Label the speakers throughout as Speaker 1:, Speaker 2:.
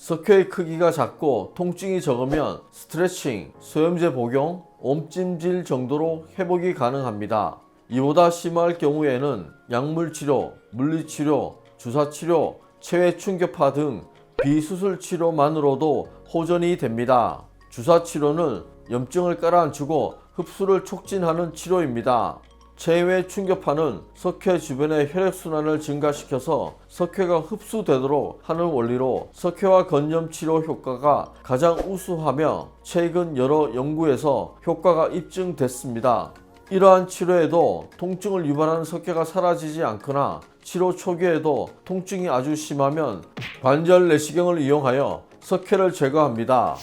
Speaker 1: 석회의 크기가 작고 통증이 적으면 스트레칭, 소염제 복용, 옴찜질 정도로 회복이 가능합니다. 이보다 심할 경우에는 약물 치료, 물리 치료, 주사 치료, 체외 충격파 등 비수술 치료만으로도 호전이 됩니다. 주사 치료는 염증을 깔아앉히고 흡수를 촉진하는 치료입니다. 체외 충격파는 석회 주변의 혈액순환을 증가시켜서 석회가 흡수되도록 하는 원리로 석회와 건염 치료 효과가 가장 우수하며 최근 여러 연구에서 효과가 입증됐습니다. 이러한 치료에도 통증을 유발하는 석회가 사라지지 않거나 치료 초기에도 통증이 아주 심하면 관절 내시경을 이용하여 석회를 제거합니다.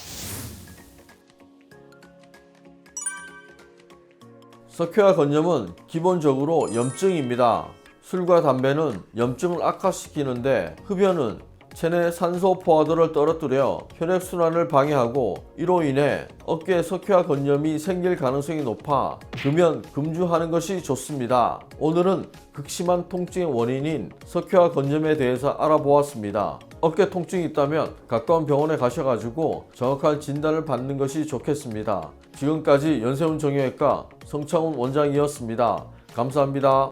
Speaker 1: 석회와 건염은 기본적으로 염증입니다. 술과 담배는 염증을 악화시키는데 흡연은 체내 산소 포화도를 떨어뜨려 혈액순환을 방해하고 이로 인해 어깨에 석회와 건염이 생길 가능성이 높아 금연 금주하는 것이 좋습니다. 오늘은 극심한 통증의 원인인 석회와 건염에 대해서 알아보았습니다. 어깨 통증이 있다면 가까운 병원에 가셔가지고 정확한 진단을 받는 것이 좋겠습니다. 지금까지 연세훈 정형외과 성창훈 원장이었습니다. 감사합니다.